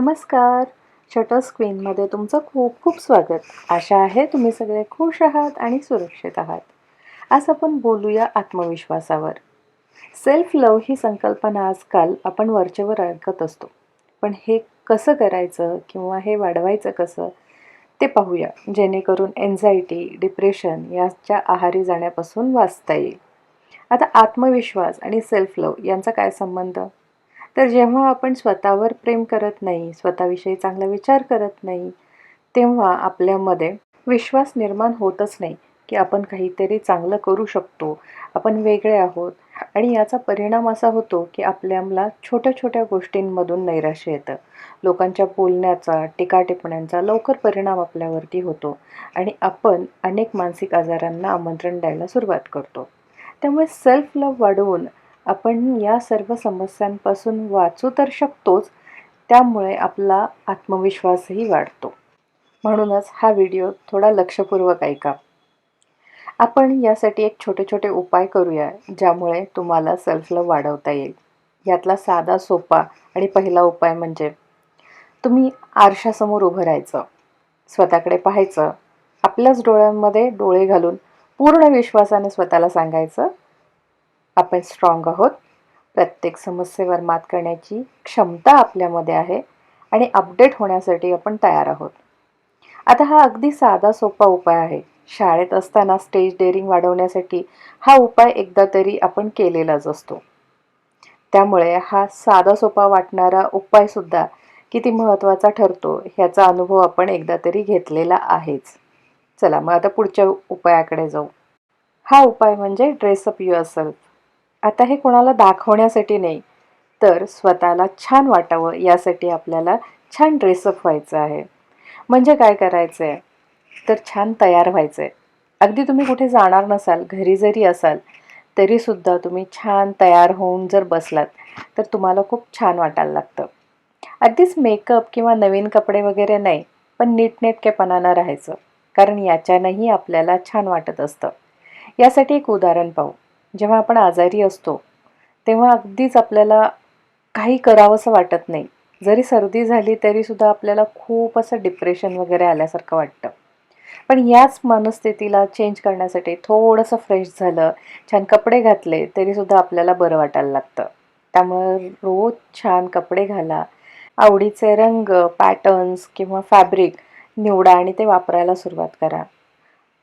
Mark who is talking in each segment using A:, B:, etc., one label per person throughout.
A: नमस्कार. शटर स्क्रीनमध्ये तुमचं खूप खूप स्वागत. आशा आहे तुम्ही सगळे खुश आहात आणि सुरक्षित आहात. आज आपण बोलूया आत्मविश्वासावर. सेल्फ लव ही संकल्पना आजकाल आपण वरचेवर ऐकत असतो. पण हे कसं करायचं किंवा हे वाढवायचं कसं ते पाहूया. जेणेकरून एन्झायटी डिप्रेशन याच्या आहारी जाण्यापासून वाचता येईल. आता आत्मविश्वास आणि सेल्फ लव यांचा काय संबंध? तर जेव्हा आपण स्वतःवर प्रेम करत नाही स्वतःविषयी चांगला विचार करत नाही तेव्हा आपल्यामध्ये विश्वास निर्माण होतच नाही की आपण काहीतरी चांगलं करू शकतो आपण वेगळे आहोत. आणि याचा परिणाम असा होतो की आपल्याला छोट्या छोट्या गोष्टींमधून नैराश्य येतं. लोकांच्या बोलण्याचा टीकाटिपण्यांचा लवकर परिणाम आपल्यावरती होतो आणि आपण अनेक मानसिक आजारांना आमंत्रण द्यायला सुरुवात करतो. त्यामुळे सेल्फ लव वाढवून आपण या सर्व समस्यांपासून वाचू तर शकतोच त्यामुळे आपला आत्मविश्वासही वाढतो. म्हणूनच हा व्हिडिओ थोडा लक्षपूर्वक ऐका. आपण यासाठी एक छोटे छोटे उपाय करूया ज्यामुळे तुम्हाला सेल्फ लव वाढवता येईल. यातला साधा सोपा आणि पहिला उपाय म्हणजे तुम्ही आरशासमोर उभं राहायचं स्वतःकडे पाहायचं आपल्याच डोळ्यांमध्ये डोळे घालून पूर्ण विश्वासाने स्वतःला सांगायचं आपण स्ट्रॉंग आहोत. प्रत्येक समस्येवर मात करण्याची क्षमता आपल्यामध्ये आहे आणि अपडेट होण्यासाठी आपण तयार आहोत. आता हा अगदी साधा सोपा उपाय आहे. शाळेत असताना स्टेज डेअरिंग वाढवण्यासाठी हा उपाय एकदा तरी आपण केलेलाच असतो. त्यामुळे हा साधा सोपा वाटणारा उपायसुद्धा किती महत्त्वाचा ठरतो ह्याचा अनुभव आपण एकदा तरी घेतलेला आहेच. चला मग आता पुढच्या उपायाकडे जाऊ. हा उपाय म्हणजे ड्रेसअप युअर सेल्फ आता हे कोणाला दाखवण्यासाठी नाही तर स्वतःला छान वाटावं यासाठी आपल्याला छान ड्रेसअप व्हायचं आहे. म्हणजे काय करायचं आहे तर छान तयार व्हायचं आहे अगदी तुम्ही कुठे जाणार नसाल घरी जरी असाल तरीसुद्धा तुम्ही छान तयार होऊन जर बसलात तर तुम्हाला खूप छान वाटायला लागतं. अगदीच मेकअप किंवा नवीन कपडे वगैरे नाही पण नीटनेटकेपणानं राहायचं कारण याच्यानंही आपल्याला छान वाटत असतं. यासाठी एक उदाहरण पाहू. जेव्हा आपण आजारी असतो तेव्हा अगदीच आपल्याला काही करावंसं वाटत नाही. जरी सर्दी झाली तरीसुद्धा आपल्याला खूप असं डिप्रेशन वगैरे आल्यासारखं वाटतं. पण याच मनस्थितीला चेंज करण्यासाठी थोडंसं फ्रेश झालं छान कपडे घातले तरीसुद्धा आपल्याला बरं वाटायला लागतं. त्यामुळं रोज छान कपडे घाला. आवडीचे रंग पॅटर्न्स किंवा फॅब्रिक निवडा आणि ते वापरायला सुरुवात करा.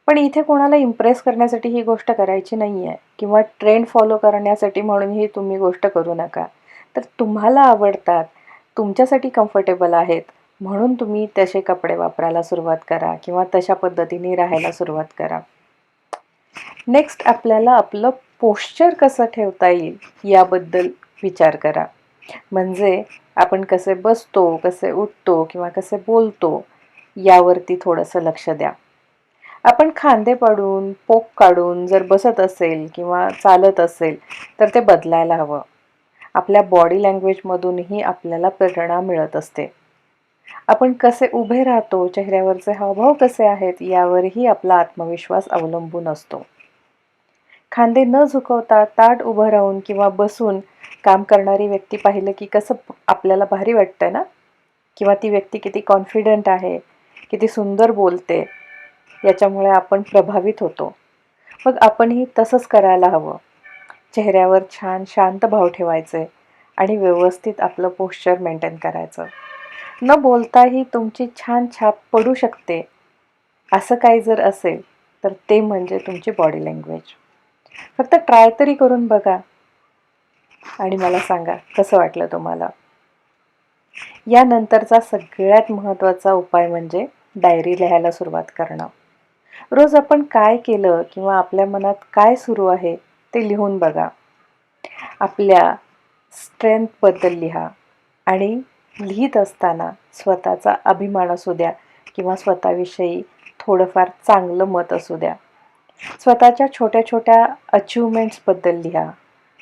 A: पण इथे कोणाला इम्प्रेस करण्यासाठी ही गोष्ट करायची नाही आहे किंवा ट्रेंड फॉलो करण्यासाठी म्हणून ही तुम्ही गोष्ट करू नका. तर तुम्हाला आवडतात तुमच्यासाठी कम्फर्टेबल आहेत म्हणून तुम्ही तसे कपडे वापरायला सुरुवात करा किंवा तशा पद्धतीने राहायला सुरुवात करा. नेक्स्ट आपल्याला आपलं पोश्चर कसं ठेवता येईल याबद्दल विचार करा. म्हणजे आपण कसे बसतो कसे उठतो किंवा कसे बोलतो यावरती थोडंसं लक्ष द्या. आपण खांदे पडून पोक काढून जर बसत असेल किंवा चालत असेल तर ते बदलायला हवं. आपल्या बॉडी लँग्वेजमधूनही आपल्याला प्रेरणा मिळत असते. आपण कसे उभे राहतो चेहऱ्यावरचे हावभाव कसे आहेत यावरही आपला आत्मविश्वास अवलंबून असतो. खांदे न झुकवता ताट उभं राहून किंवा बसून काम करणारी व्यक्ती पाहिलं की कसं आपल्याला भारी वाटतं ना? किंवा ती व्यक्ती किती कॉन्फिडंट आहे किती सुंदर बोलते याच्यामुळे आपण प्रभावित होतो. मग आपणही तसंच करायला हवं. चेहऱ्यावर छान शांत भाव ठेवायचे आणि व्यवस्थित आपलं पोश्चर मेंटेन करायचं. न बोलताही तुमची छान छाप पडू शकते. असं काही जर असेल तर ते म्हणजे तुमची बॉडी लँग्वेज फक्त ट्राय तरी करून बघा. आणि मला सांगा कसं वाटलं तुम्हाला? यानंतरचा सगळ्यात महत्त्वाचा उपाय म्हणजे डायरी लिहायला सुरुवात करणं. रोज आपण काय केलं किंवा आपल्या मनात काय सुरू आहे ते लिहून बघा. आपल्या स्ट्रेंथबद्दल लिहा आणि लिहित असताना स्वतःचा अभिमान असू द्या किंवा स्वतःविषयी थोडंफार चांगलं मत असू द्या. स्वतःच्या छोट्या छोट्या अचिव्हमेंट्सबद्दल लिहा.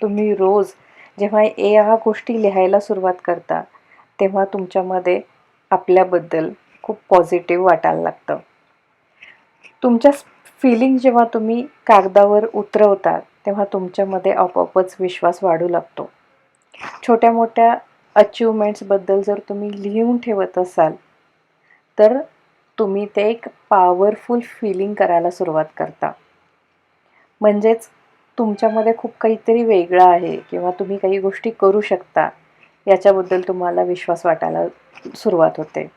A: तुम्ही रोज जेव्हा ए हा गोष्टी लिहायला सुरुवात करता तेव्हा तुमच्यामध्ये आपल्याबद्दल खूप पॉझिटिव्ह वाटायला लागतं. तुमच्या फिलिंग जेव्हा तुम्ही कागदावर उतरवता तेव्हा तुमच्यामध्ये आपोआपच विश्वास वाढू लागतो. छोट्या मोठ्या अचिव्हमेंट्सबद्दल जर तुम्ही लिहून ठेवत असाल तर तुम्ही ते एक पॉवरफुल फिलिंग करायला सुरुवात करता. म्हणजेच तुमच्यामध्ये खूप काहीतरी वेगळं आहे किंवा तुम्ही काही गोष्टी करू शकता याच्याबद्दल तुम्हाला विश्वास वाटायला सुरुवात होते.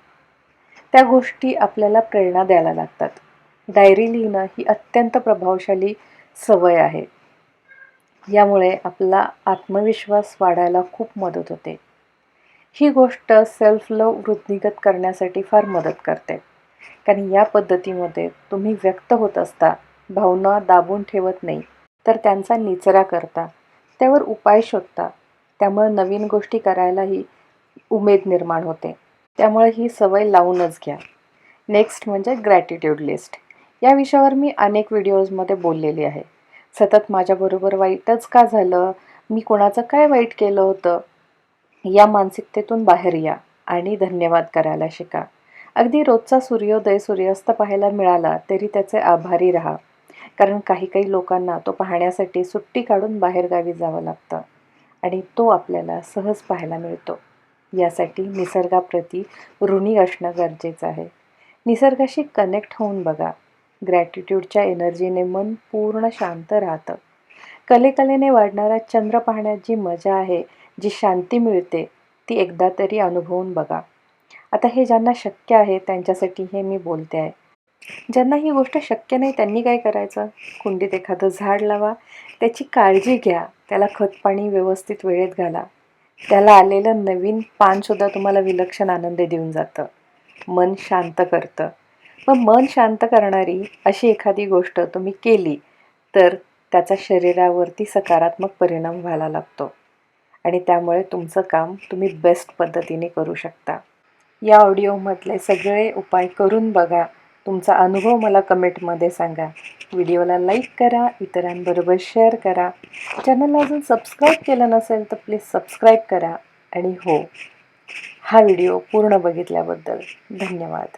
A: त्या गोष्टी आपल्याला प्रेरणा द्यायला लागतात. डायरी लिहिणं ही अत्यंत प्रभावशाली सवय आहे. यामुळे आपला आत्मविश्वास वाढायला खूप मदत होते. ही गोष्ट सेल्फ लव वृद्धिगत करण्यासाठी फार मदत करते. कारण या पद्धतीमध्ये तुम्ही व्यक्त होत असता भावना दाबून ठेवत नाही तर त्यांचा निचरा करता त्यावर उपाय शोधता त्यामुळे नवीन गोष्टी करायलाही उमेद निर्माण होते. त्यामुळे ही सवय लावूनच घ्या. नेक्स्ट म्हणजे ग्रॅटिट्यूड लिस्ट या विषयावर मी अनेक व्हिडिओजमध्ये बोललेली आहे. सतत माझ्याबरोबर वाईटच का झालं? मी कोणाचं काय वाईट केलं होतं? या मानसिकतेतून बाहेर या आणि धन्यवाद करायला शिका. अगदी रोजचा सूर्योदय सूर्यास्त पाहायला मिळाला तरी त्याचे आभारी राहा. कारण काही काही लोकांना तो पाहण्यासाठी सुट्टी काढून बाहेरगावी जावं लागतं आणि तो आपल्याला सहज पाहायला मिळतो. यासाठी निसर्गाप्रती ऋणी असणं गरजेचं आहे. निसर्गाशी कनेक्ट होऊन बघा. ग्रॅटिट्यूडच्या एनर्जीने मन पूर्ण शांत राहतं. कलेकलेने वाढणारा चंद्र पाहण्यात जी मजा आहे जी शांती मिळते ती एकदा तरी अनुभवून बघा. आता हे ज्यांना शक्य आहे त्यांच्यासाठी हे मी बोलते आहे. ज्यांना ही गोष्ट शक्य नाही त्यांनी काय करायचं? कुंडीत एखादं झाड लावा त्याची काळजी घ्या त्याला खतपाणी व्यवस्थित वेळेत घाला. त्याला आलेलं नवीन पानसुद्धा तुम्हाला विलक्षण आनंद देऊन जातं. मन शांत करतं. मग मन शांत करणारी अशी एखादी गोष्ट तुम्ही केली तर त्याचा शरीरावरती सकारात्मक परिणाम व्हायला लागतो. आणि त्यामुळे तुमचं काम तुम्ही बेस्ट पद्धतीने करू शकता. या ऑडिओमधले सगळे उपाय करून बघा. तुमचा अनुभव मला कमेंटमध्ये सांगा. व्हिडिओला लाईक करा इतरांबरोबर शेअर करा. चॅनलला अजून सबस्क्राईब केलं नसेल तर प्लीज सबस्क्राईब करा. आणि हो हा व्हिडिओ पूर्ण बघितल्याबद्दल धन्यवाद.